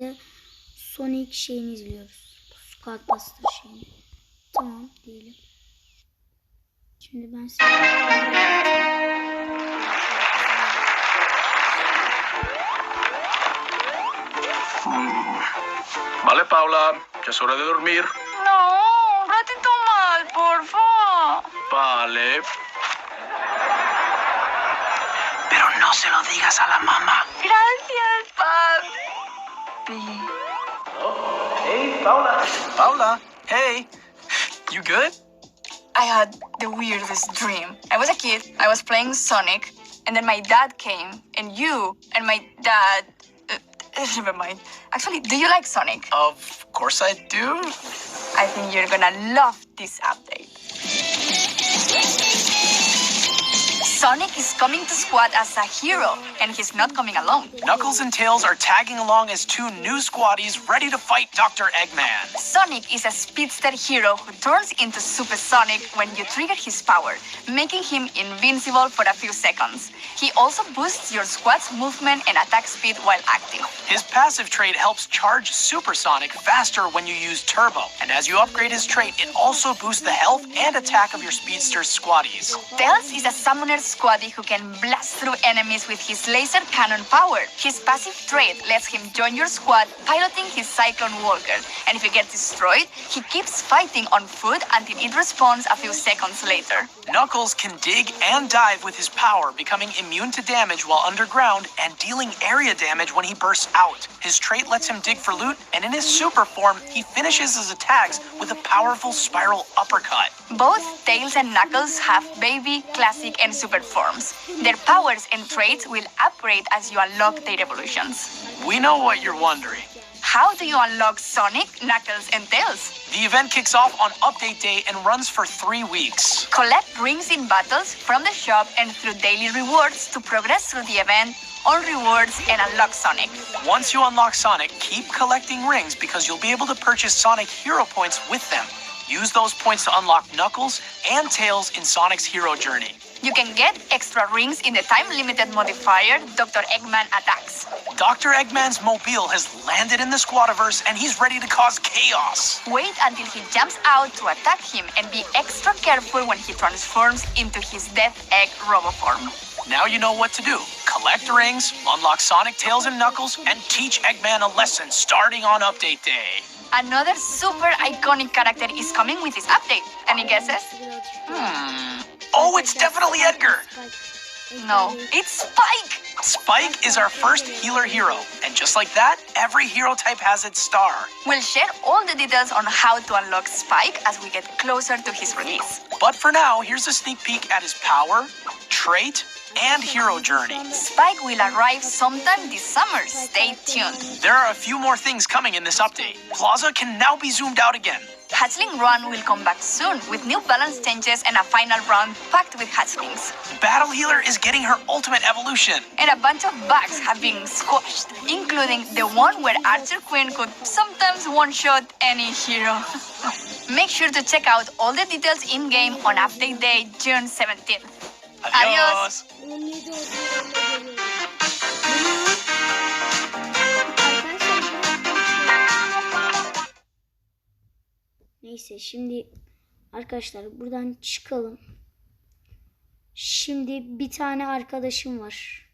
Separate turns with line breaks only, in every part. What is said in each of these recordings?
de Sonic şeyini izliyoruz. Squad Buster şeyini. Tamam diyelim. Şimdi ben size
Vale, Paula, ya es hora de dormir.
No, un ratito más, porfa.
Vale. Pero no se lo digas a la mamá.
Gracias, papi.
Hey, Paula. Paula, hey. You good?
I had the weirdest dream. I was a kid, I was playing Sonic, and then my dad came, and you and my dad. Uh, never mind. Actually, do you like Sonic?
Of course I do.
I think you're gonna love this update. Sonic is coming to Squad as a hero, and he's not coming alone.
Knuckles and Tails are tagging along as two new squaddies ready to fight Dr. Eggman.
Sonic is a speedster hero who turns into Supersonic when you trigger his power, making him invincible for a few seconds. He also boosts your squad's movement and attack speed while active.
His passive trait helps charge Supersonic faster when you use Turbo, and as you upgrade his trait, it also boosts the health and attack of your speedster's squaddies.
Tails is a summoner squaddy who can blast through enemies with his laser cannon power. His passive trait lets him join your squad piloting his Cyclone Walker, and if he gets destroyed, he keeps fighting on foot until it respawns a few seconds later.
Knuckles can dig and dive with his power, becoming immune to damage while underground and dealing area damage when he bursts out. His trait lets him dig for loot, and in his super form, he finishes his attacks with a powerful spiral uppercut.
Both Tails and Knuckles have baby, classic, and super forms. Their powers and traits will upgrade as you unlock their evolutions.
We know what you're wondering.
How do you unlock Sonic, Knuckles, and Tails?
The event kicks off on Update Day and runs for three weeks.
Collect rings in battles from the shop and through daily rewards to progress through the event, earn rewards, and unlock Sonic.
Once you unlock Sonic, keep collecting rings because you'll be able to purchase Sonic Hero Points with them. Use those points to unlock Knuckles and Tails in Sonic's hero journey.
You can get extra rings in the time-limited modifier Dr. Eggman attacks.
Dr. Eggman's mobile has landed in the Squadiverse and he's ready to cause chaos.
Wait until he jumps out to attack him and be extra careful when he transforms into his Death Egg Roboform.
Now you know what to do. Collect rings, unlock Sonic, Tails, and Knuckles, and teach Eggman a lesson starting on Update Day.
Another super iconic character is coming with this update. Any guesses?
Hmm. Oh, it's definitely Edgar.
No, it's Spike!
Spike is our first healer hero, and just like that, every hero type has its star.
We'll share all the details on how to unlock Spike as we get closer to his release.
But for now, here's a sneak peek at his power, trait, and hero journey.
Spike will arrive sometime this summer. Stay tuned.
There are a few more things coming in this update. Plaza can now be zoomed out again.
Hatchling Run will come back soon with new balance changes and a final round packed with hatchlings.
Battle Healer is getting her ultimate evolution.
And a bunch of bugs have been squashed, including the one where Archer Queen could sometimes one-shot any hero. Make sure to check out all the details in-game on Update Day, June 17th. Adios.
17 Neyse şimdi arkadaşlar buradan çıkalım. Şimdi bir tane arkadaşım var.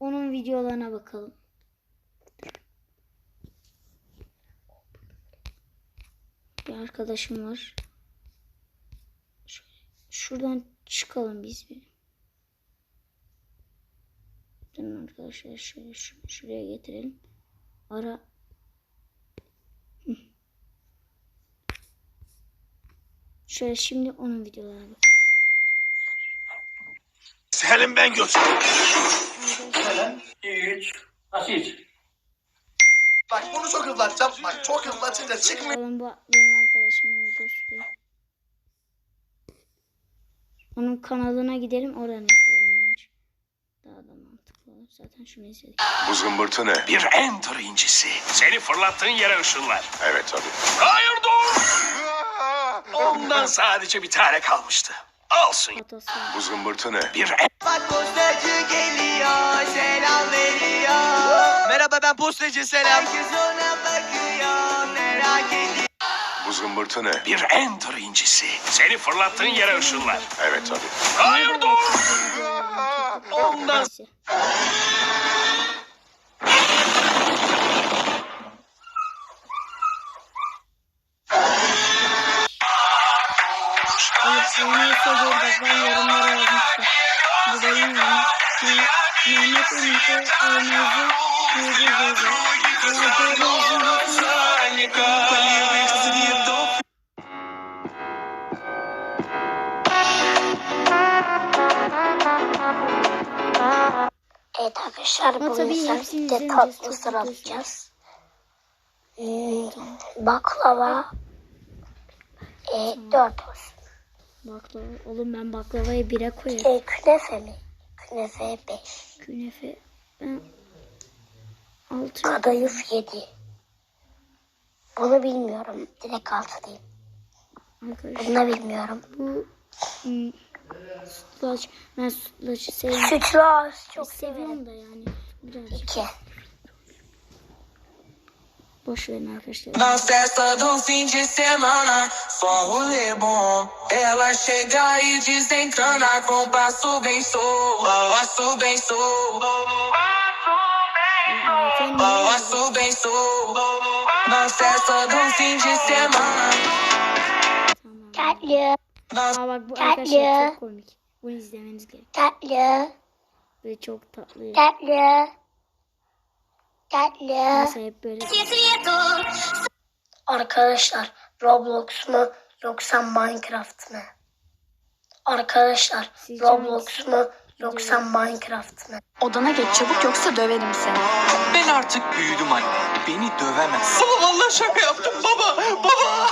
Onun videolarına bakalım. Bir arkadaşım var. Şuradan çıkalım biz bir. Durun arkadaşlar şöyle şuraya getirelim. Ara Şöyle şimdi onun videolarına bak.
Selim ben götürüyorum.
Hiç. Nasıl hiç?
Bak bunu çok hızlatacağım. Bak çok hızlatınca çıkmıyor.
Bakalım bu benim arkadaşımın videosu değil. Onun kanalına gidelim oradan izleyelim bence. Daha da mantıklı olur. Zaten şunu izledik.
Bu zımbırtı ne?
Bir enter incisi.
Seni fırlattığın yere ışınlar.
Evet tabii.
Hayır dur. Ondan sadece bir tane kalmıştı.
Var.
Bu zımbırtı ne? Bir
Bak postacı geliyor, selam veriyor. Merhaba ben postacı selam. Herkes ona bakıyor, merak ediyor.
Bu zımbırtı ne?
Bir enter incisi. Seni fırlattığın yere ışınlar.
Evet tabii.
Hayır dur.
Ondan. Oyunu seviyorum. Bak ben yorumlara yazmıştım. Bu benim. Me- Mehmet Zozu. Eğer doğru yazıyorsanız
Evet arkadaşlar
Ama
bugün tatlı
çok
sıralayacağız. Hmm, baklava e, 4 olsun.
Baklava. Oğlum ben baklavayı bire koyarım.
E, künefe mi? Künefe 5.
Künefe. Ben altı
Kadayıf 7. Bunu bilmiyorum. Direkt 6 diyeyim.
arkadaşlar.
Bunu da bilmiyorum.
Bu hmm, sütlaç. Ben sütlaçı sevmiyorum.
Sütlaç çok severim.
Seviyorum da yani. Birazcık
2.
Boş verin arkadaşlar.
Na festa do fim de semana, só rolê bom. Ela chega e desencana com passo bem solto, passo bem
ne
passo bem solto. Na festa do fim de semana,
Tatlı.
Aa bak bu arkadaşlar çok komik. Bunu izlemeniz gerek.
Tatlı.
Ve çok tatlı.
Tatlı. Tatlı.
Hep böyle.
Arkadaşlar Roblox mu yoksa Minecraft mı? Arkadaşlar
Sizce
Roblox mu yoksa Minecraft mı?
Odana geç çabuk yoksa döverim seni.
Ben artık büyüdüm anne. Beni dövemez. Baba vallahi şaka yaptım baba. Baba.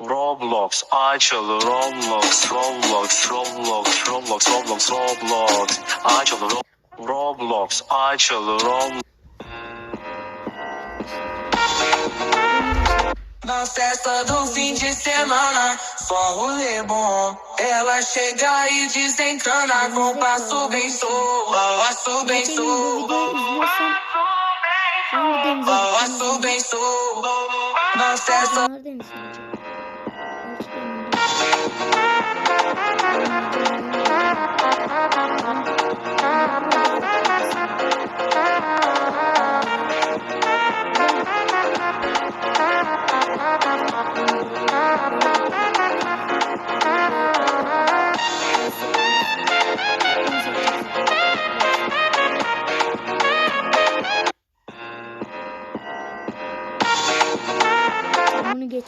Roblox açıldı Roblox Roblox Roblox Roblox Roblox Roblox açıldı Ro- Roblox. Açıldı Roblox.
Na festa do fim de semana, só rolê bom. Ela chega e desencana com passo bem solto, passo bem
denize
passo bem solto. Na festa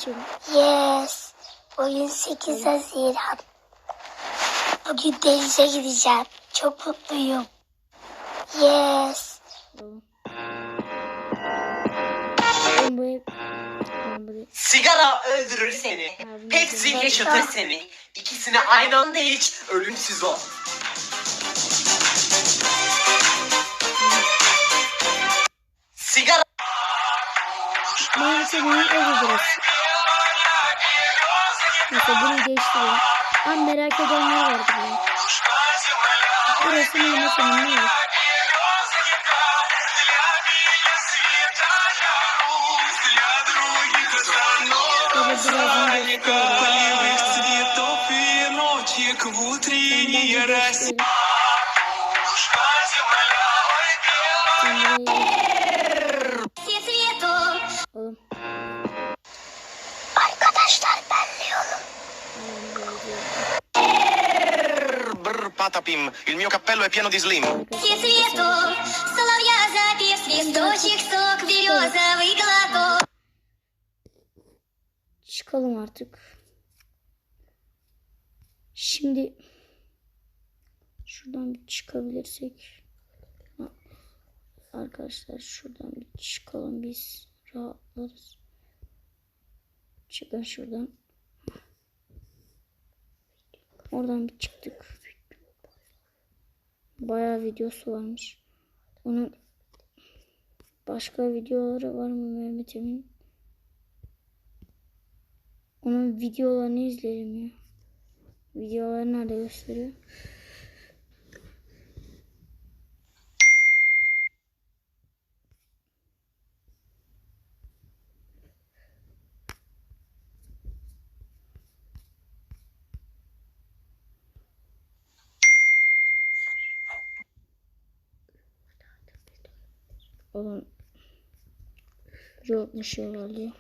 Bunu geçelim.
Yes. Bugün 8 Haziran. Bugün denize gideceğim. Çok mutluyum. Yes.
Sigara öldürür seni. Pepsi yaşatır seni. İkisini aynı anda iç, ölümsüz ol. Sigara
Neyse bunun evi Neyse bunu değiştirelim. Ama merak edenler var burada. Burası neymiş
sonunda yok. Как в утренней
России.
Brr patapim il mio cappello è pieno di slim
Соловья запев, свисточек, сок, березовый глоток.
Çıkalım artık. Şimdi şuradan bir çıkabilirsek. Ha, Arkadaşlar şuradan bir çıkalım biz rahatlarız. Çıkın şuradan. Oradan bir çıktık. Bayağı videosu varmış. Onun başka videoları var mı Mehmet Emin? Onun videolarını izleyelim ya. Videoları nerede gösteriyor? Oğlum yokmuş herhalde.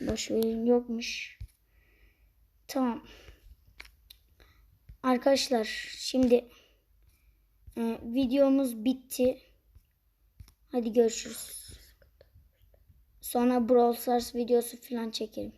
Boş verin yokmuş. Tamam. Arkadaşlar şimdi e, videomuz bitti. Hadi görüşürüz. Sonra Brawl Stars videosu falan çekelim.